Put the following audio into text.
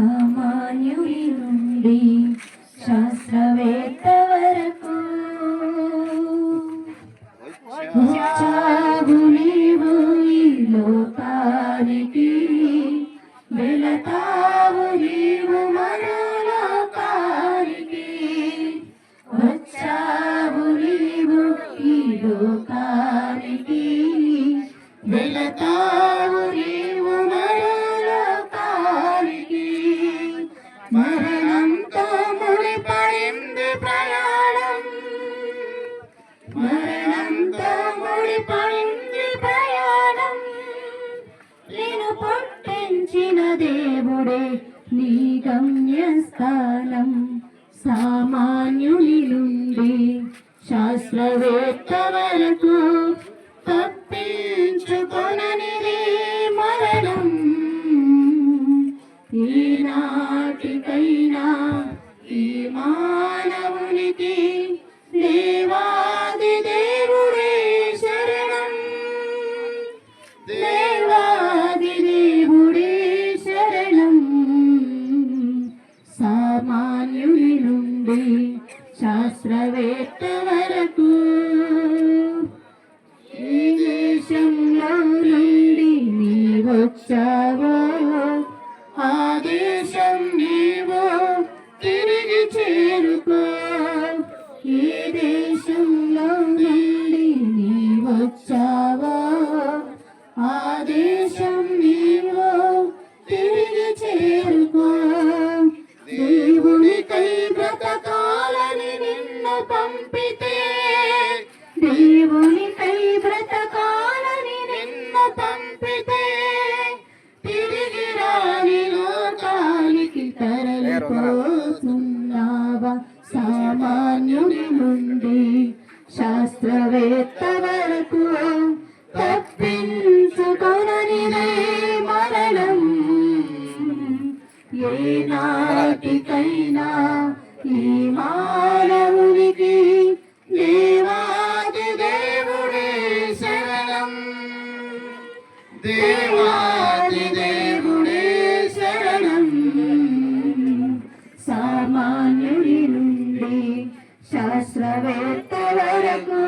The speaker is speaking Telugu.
సామాన్యుడి నుండి శాస్త్రవేత్త వరకు నీవు ఈ లోకానికి వెళతావు నీవు మన లోకానికి. వచ్చావు నీవు ఈ లోకానికి వెళతావు ప్రయాణం. మరణంతో ముడిపడింది ప్రయాణం. నేను పుట్టించిన దేవుడే నీ గమ్యస్థానం. సామాన్యుని నుండి శాస్త్రవేత్త వరకు శాస్త్రవేత్త వరకు ఈ దేశంలో నుండి నీ వచ్చావో ఆ దేశం నీవో తిరిగి చేరుకో. ఈ దేశంలో నుండి నీ వచ్చావో ఆ దేశం నీవో తిరిగి చేరుకో. దేవునికై బ్రతకాలని దేవునికై బ్రతకాలని నిన్ను పంపితే తిరిగి రాని లోకానికి తరలిపోతున్నావా? సామాన్యుడి నుండి శాస్త్రవేత్త వరకు మరణం. ఏ నాటికైనా ఈ మానవునికి సామాన్యుడి నుండి శాస్త్రవేత్త వరకు